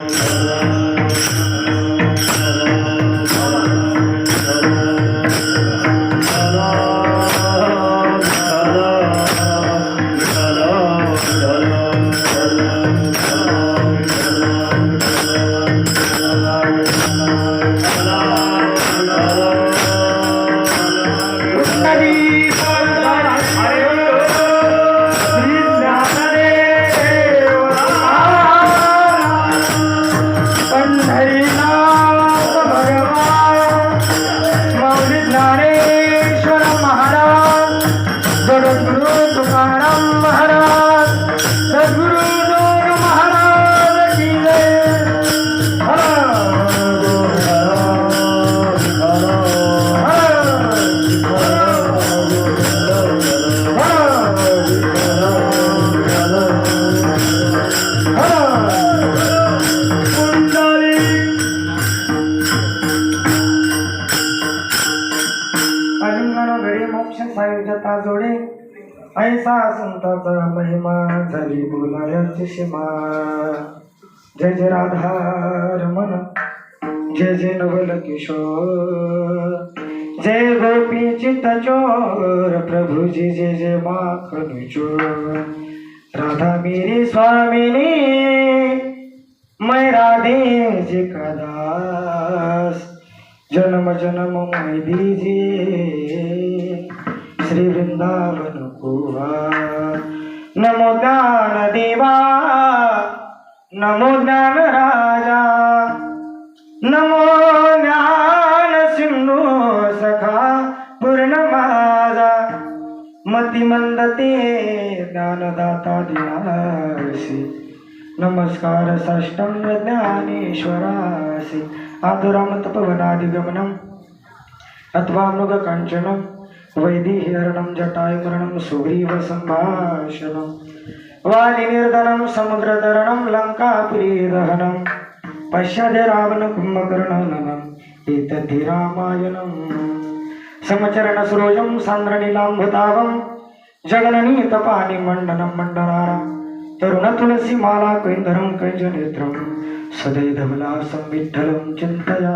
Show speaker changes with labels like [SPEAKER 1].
[SPEAKER 1] Allah. घडे ताजोडे. सायुजता जोडे ऐसा संताचा महिमा झाली बोलायची सीमा जय जय राधा रमण जय जय नवल किशोर जय गोपी चित चोर प्रभुजी जय जय माखन चोर राधा मेरी स्वामिनी मैं राधे जी कदा जन्म जन्म मैं दीजिए श्री वृंदावन कुआ नमो ज्ञान देवा. नमो ज्ञान राजा. नमो ज्ञान सिंधू सखा पूर्ण माझा. मती मंदते ज्ञानदाता दिनासी नमस्कार साष्टांग ज्ञानेश्वरासी आदुराम तपवनादिगमनम् अथवा मृगकाञ्चनं वैदिहिहरणं जटायुमरणं सुग्रीव सम्भाषणं वालिनिर्दनं समुद्रतरणं लङ्कापुरीदहनं पश्चादे रावणकुम्भकर्णननम् एतद्धि रामायणम् समचरणसरोजं सान्द्रनीलाम्भतावं जगननीतपानि मण्डनं तरुण तुलसी माला कैन्दरं कैजनेत्रं सदैधवलासं विठ्ठलं चिन्तया